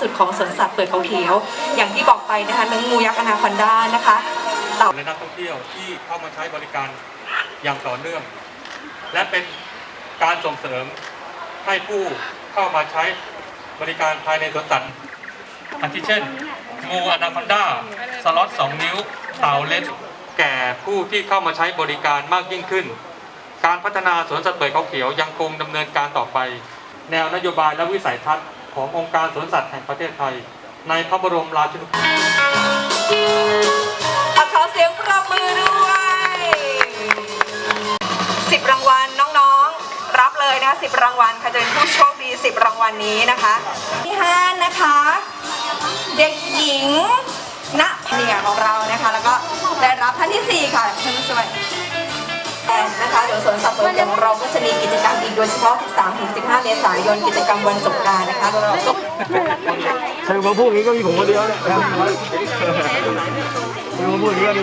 สุดของสวนสัตว์เปิดเขาเขียว อย่างที่บอกไปนะคะน้องงูยักษ์อนาคอนด้านะคะเต่าและนักท่องเที่ยวที่เข้ามาใช้บริการอย่างต่อเนื่อง และเป็นการส่งเสริมให้ผู้เข้ามาใช้บริการภายในสวนสัตว์อาทิเช่น งูอนาคอนด้าสล็อต2 นิ้ว เต่าเล็กแก่ผู้ที่เข้ามาใช้บริการมากยิ่งขึ้น การพัฒนาสวนสัตว์เปิดเขาเขียวยังคงดำเนินการต่อไป แนวนโยบายและวิสัยทัศน์ ขององค์การสวนสัตว์แห่งประเทศไทย ในพระบรมราชินูปถขอเสียงปรบมือด้วยสิบรางวัลน้องๆ รับเลยนะคะสิบรางวัลค่ะจะเป็นผู้โชคดีสิบรางวัลนี้นะคะที่ห้านะคะ เด็กหญิงณเนียของเรานะคะ แล้วก็ได้รับท่านที่สี่ค่ะท่านผู้ช่วยแอนนะคะเดี๋ยวสวนสัตว์ของเราก็จะมีกิจกรรม ดยเฉพาะ 13-15 เมษายนกิจกรรมวันสงกรานต์นะคะใครมาพูดอย่างนี้ก็มีผมคนเดียวเนี่ยใช่มาพูดอย่างนี้ก็มี